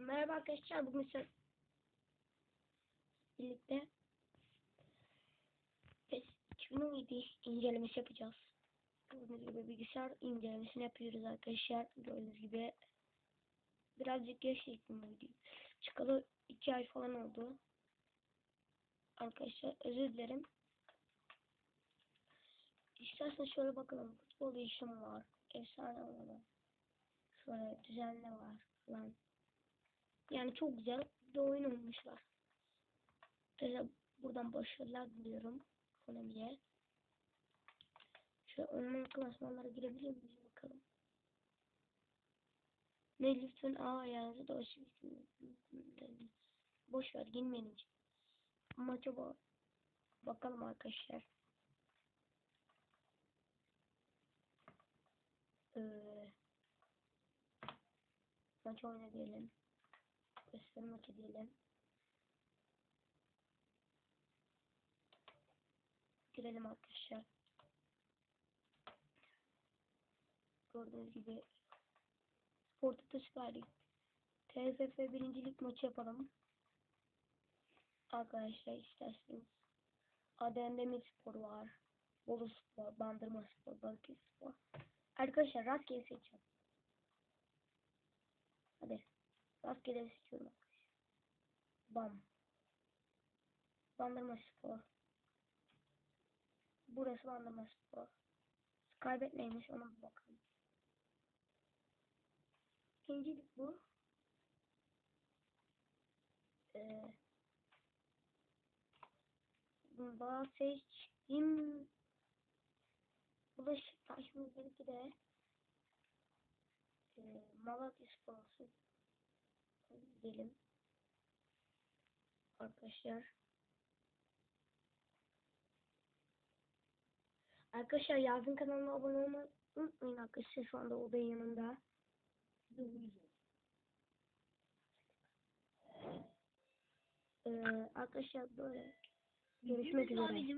Merhaba arkadaşlar. Bugün size birlikte PES 2017 incelemesi yapacağız. Gördüğünüz gibi bilgisayar incelemesini yapıyoruz arkadaşlar. Gördüğünüz gibi birazcık geç çektim. Çıkalı 2 ay falan oldu. Arkadaşlar özür dilerim. İsterseniz şöyle bakalım. Futbol değişimi var. Efsane var. Şöyle düzenli var falan. Yani çok güzel bir oyun olmuşlar. Böyle buradan başarılar diliyorum Konami'ye. Şöyle online klasmanlara girebilir miyiz bakalım. Ne lütfen A ayağınızı da Boş ver girmeyelim. Maça bak bakalım arkadaşlar. Ee, maç oyna. Göstermek diyelim. Girelim arkadaşlar. Gördüğünüz gibi Sport'ta Süper Lig. TFF birincilik maçı yapalım. Arkadaşlar isterseniz. Adem Demirspor var. Bolu Spor, Bandırma Spor, Balıkesir Spor. Arkadaşlar rastgele seçeceğim. Rastgele seçiyorum. Bam. Bandırma Spor. Burası Bandırma Spor. Kaybet neymiş ona bir bakalım. İkincilik bu. Ee, daha seçtim. Bulaşıktaş mı belki de e, Malatya Spor Gidelim. Arkadaşlar. Arkadaşlar yazın kanalına abone olmayı unutmayın arkadaşlar. Şu anda odayın yanında. Ee, arkadaşlar böyle görüşmek üzere.